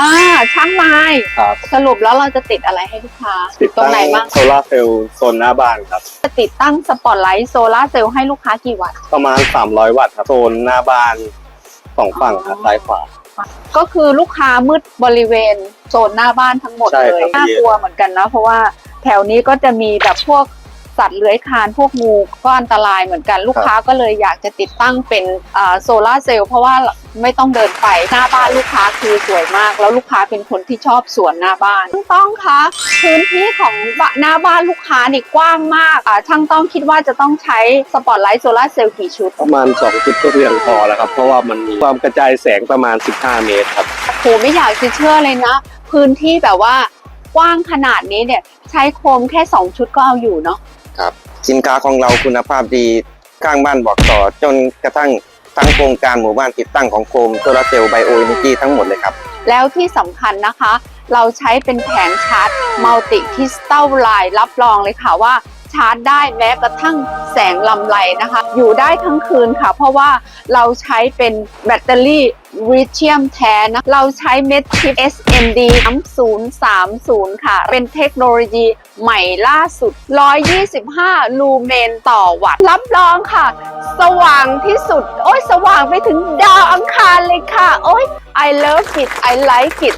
อ่าช่างไม้ครับสรุปแล้วเราจะติดอะไรให้ลูกค้าติดตรงตั้งไหนบ้างโซลาร์เซลล์โซนหน้าบ้านครับ จะติดตั้งสปอตไลท์โซลาร์เซลล์ให้ลูกค้ากี่วัตต์ ประมาณ 300 วัตต์ครับโซนหน้าบ้านสองฝั่งครับซ้ายขวา ก็คือลูกค้ามืดบริเวณโซนหน้าบ้านทั้งหมดใช่เลยครับ น่ากลัวเหมือนกันนะเพราะว่าแถวนี้ก็จะมีแบบพวก สัตว์เลื้อยคลานพวกงูก็อันตรายเหมือนกันลูกค้าก็เลยอยากจะติดตั้งเป็นโซลาร์เซลล์เพราะว่าไม่ต้องเดินไปหน้าบ้านลูกค้าคือสวยมาก แล้วลูกค้าเป็นคนที่ชอบสวนหน้าบ้านช่างต้องคะพื้นที่ของหน้าบ้านลูกค้านี่กว้างมากอ่าช่างต้องคิดว่าจะต้องใช้สปอตไลท์โซลาร์เซลล์กี่ชุด ประมาณ2ชุดก็เพียงพอแล้วครับเพราะว่ามันมีความกระจายแสงประมาณ 15 เมตรครับโหไม่อยากจะเชื่อเลยนะ พื้นที่แบบว่ากว้างขนาดนี้เนี่ยใช้โคมแค่ 2 ชุดก็เอาอยู่เนาะ ครับสินค้าของเราคุณภาพดีข้างบ้านบอกต่อ จนกระทั่งทั้งโครงการหมู่บ้านติดตั้งของโคมโซลาร์เซลล์ไบโอเอเนจีทั้งหมดเลยครับ แล้วที่สำคัญนะคะ เราใช้เป็นแผงชาร์จมัลติคริสตัลไลน์รับรองเลยค่ะว่า ชาร์จได้แม้กระทั่งแสงลำไรนะคะ อยู่ได้ทั้งคืนค่ะ เพราะว่าเราใช้เป็นแบตเตอรี่ลิเธียมแท้นะ เราใช้เม็ดชิป SMD 3030 ค่ะ เป็นเทคโนโลยีใหม่ล่าสุด 125 ลูเมนต่อวัตต์ รับรองค่ะ สว่างที่สุด โอ้ยสว่างไปถึงดาวอังคารเลยค่ะ โอ้ย I love it I like it